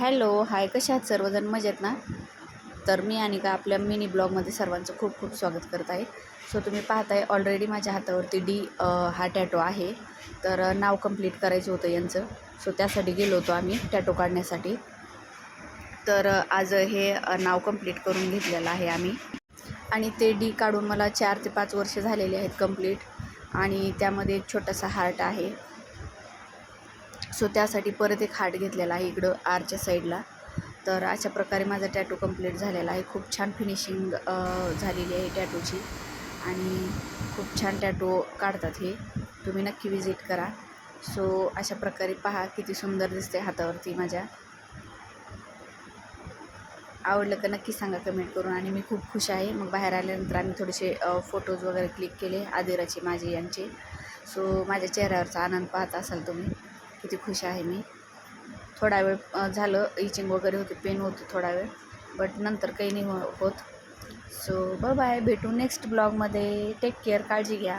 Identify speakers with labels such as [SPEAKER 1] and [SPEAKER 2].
[SPEAKER 1] Hello hi कशा आहात सर्वजण? मजेत ना? तर मी आणि का आपल्या मिनी ब्लॉगमध्ये सर्वांचं खूप खूप स्वागत करत आहे. सो तुम्ही पाहताय ऑलरेडी माझ्या हातावरती डी हा टॅटो आहे. तर नाव कंप्लीट करायचं होतं यांचं. सो त्यासाठी गेलो होतो आम्ही टॅटो काढण्यासाठी. तर आज हे नाव कंप्लीट करून घेतलेलं आहे आम्ही. आणि ते डी काढून मला चार ते पाच वर्ष झालेले आहेत कंप्लीट आणि त्यामध्ये एक छोटासा हार्ट आहे. सो त्यासाठी परत एक हार्ट घेतलेला आहे इकडं आरच्या साईडला. तर अशा प्रकारे माझा टॅटू कंप्लीट झालेला आहे. खूप छान फिनिशिंग झालेली आहे टॅटूची आणि खूप छान टॅटू काढतात हे. तुम्ही नक्की विजिट करा. सो अशा प्रकारे पहा किती सुंदर दिसते हातावरती माझ्या. आवडलं का नक्की सांगा कमेंट करून. आणि मी खूप खुश आहे. मग बाहेर आल्यानंतर आम्ही थोडेसे फोटोज वगैरे क्लिक केले. आदिराचे माझे यांचे. सो माझ्या चेहऱ्यावरचा आनंद पाहत असाल तुम्ही. किती खुश आहे मी. थोडा वेळ झालं इचिंग वगैरे होते पेन होतं थोडा वेळ बट नंतर काही नाही हो होत. सो बाय भेटू नेक्स्ट ब्लॉगमध्ये. टेक केअर काळजी घ्या.